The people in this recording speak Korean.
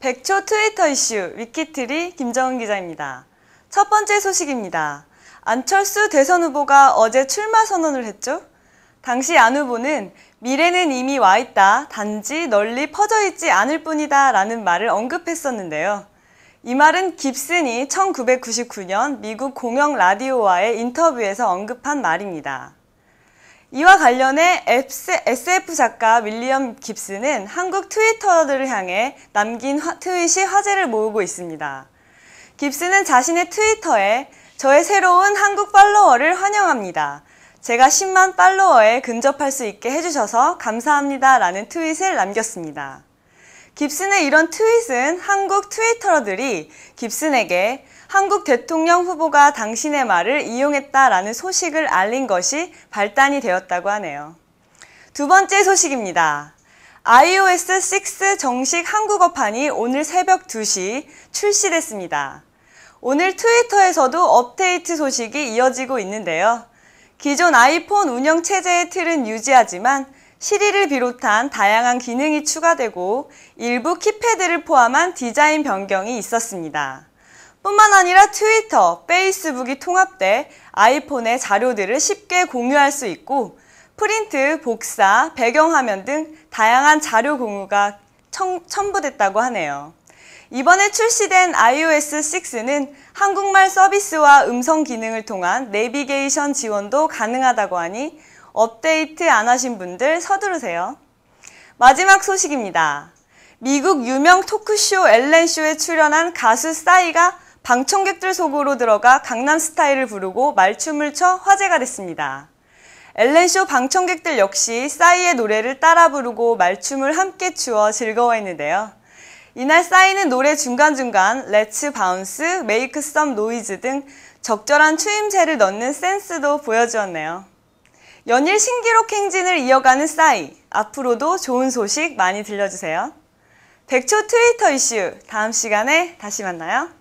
백초 트위터 이슈 위키트리 김정은 기자입니다. 첫 번째 소식입니다. 안철수 대선 후보가 어제 출마 선언을 했죠? 당시 안 후보는 미래는 이미 와 있다. 단지 널리 퍼져 있지 않을 뿐이다. 라는 말을 언급했었는데요. 이 말은 깁슨이 1999년 미국 공영 라디오와의 인터뷰에서 언급한 말입니다. 이와 관련해 SF 작가 윌리엄 깁스는 한국 트위터들을 향해 남긴 트윗이 화제를 모으고 있습니다. 깁스는 자신의 트위터에 저의 새로운 한국 팔로워를 환영합니다. 제가 10만 팔로워에 근접할 수 있게 해주셔서 감사합니다. 라는 트윗을 남겼습니다. 깁슨의 이런 트윗은 한국 트위터러들이 깁슨에게 한국 대통령 후보가 당신의 말을 이용했다라는 소식을 알린 것이 발단이 되었다고 하네요. 두 번째 소식입니다. iOS 6 정식 한국어판이 오늘 새벽 2시 출시됐습니다. 오늘 트위터에서도 업데이트 소식이 이어지고 있는데요. 기존 아이폰 운영 체제의 틀은 유지하지만 시리를 비롯한 다양한 기능이 추가되고 일부 키패드를 포함한 디자인 변경이 있었습니다. 뿐만 아니라 트위터, 페이스북이 통합돼 아이폰의 자료들을 쉽게 공유할 수 있고 프린트, 복사, 배경화면 등 다양한 자료 공유가 청, 첨부됐다고 하네요. 이번에 출시된 iOS 6는 한국말 서비스와 음성 기능을 통한 내비게이션 지원도 가능하다고 하니 업데이트 안 하신 분들 서두르세요. 마지막 소식입니다. 미국 유명 토크쇼 엘렌쇼에 출연한 가수 싸이가 방청객들 속으로 들어가 강남 스타일을 부르고 말춤을 춰 화제가 됐습니다. 엘렌쇼 방청객들 역시 싸이의 노래를 따라 부르고 말춤을 함께 추어 즐거워했는데요. 이날 싸이는 노래 중간중간 렛츠 바운스, 메이크 썸 노이즈 등 적절한 추임새를 넣는 센스도 보여주었네요. 연일 신기록 행진을 이어가는 싸이. 앞으로도 좋은 소식 많이 들려주세요. 백초 트위터 이슈 다음 시간에 다시 만나요.